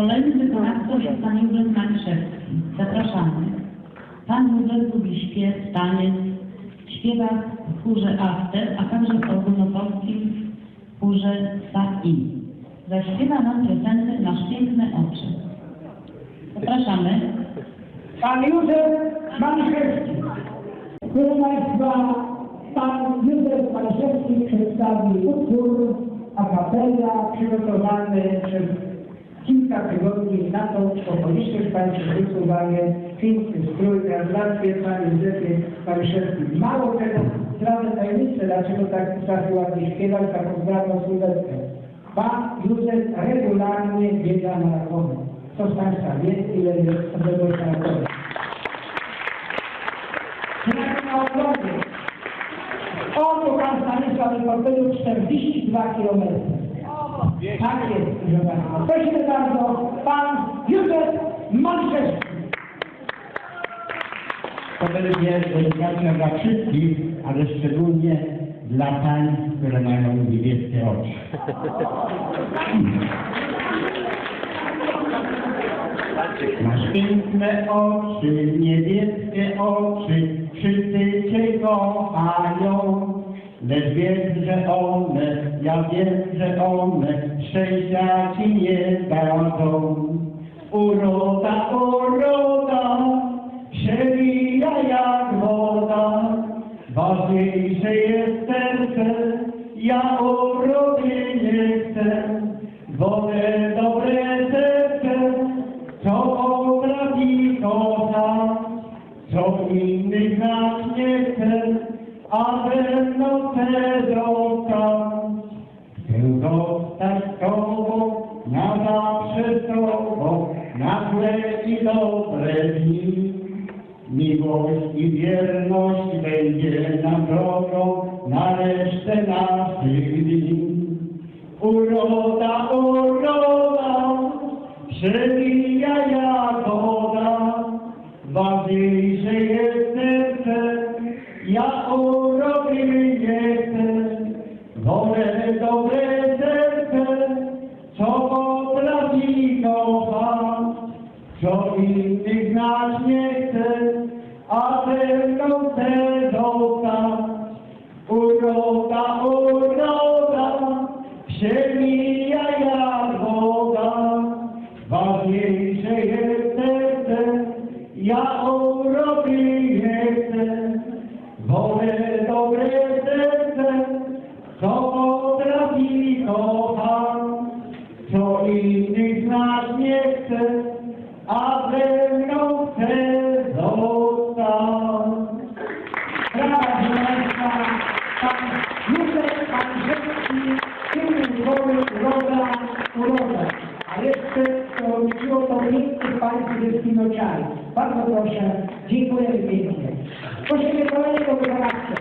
Kolejnym wykonawcą jest pan Józef Maliszewski. Zapraszamy. Pan Józef lubi śpiew, taniec, śpiewa w chórze After, a także w ogólnopolskim chórze Sai. Zaśpiewa nam piosenkę Masz piękne oczy. Zapraszamy. Pan Józef Maliszewski. Proszę Państwa, Pan Józef Maliszewski przedstawi utwór a capella przygotowany przez kilka tygodni na to, co powinniście Państwo zwrócić uwagę, piękny strój, gratulacje Panie Józefie Maliszewski. Mało tego, zdradzę tajemnicę, dlaczego tak potrafi ładnie śpiewać, taką zdrawą sylwetkę. Pan Józef regularnie biega maratony. Kto z Państwa wie, ile jest odległość maratonu? Na. Oto pan Stanisław Wyportelu 42 km. Tak jest, proszę. Prosimy bardzo, pan Józef Maliszewski. To będzie dedykacja dla wszystkich, ale szczególnie dla pań, które mają niebieskie oczy. Masz piękne oczy, niebieskie oczy, wszyscy cię kochają. Lecz wiesz, że one, ja wiem, że one szczęścia ci nie dadzą. Uroda, uroda, przewija jak woda, ważniejsze jest serce, ja urody nie chcę. Wolę dobre a mną chce zostać. Chcę zostać z Tobą, na zawsze z Tobą, na złe i dobre dni. Miłość i wierność będzie nam drogą na resztę naszych dni. Uroda, uroda, przewija co potrafi kochać, co innych znać nie chce, a mną chce Józef Maliszewski, tym utwory uroda, uroda. A jeszcze to robiło to pięknych Państwu ze Spinoczami. Bardzo proszę, dziękujemy pięknie. Prosimy kolejnego wykonawcę.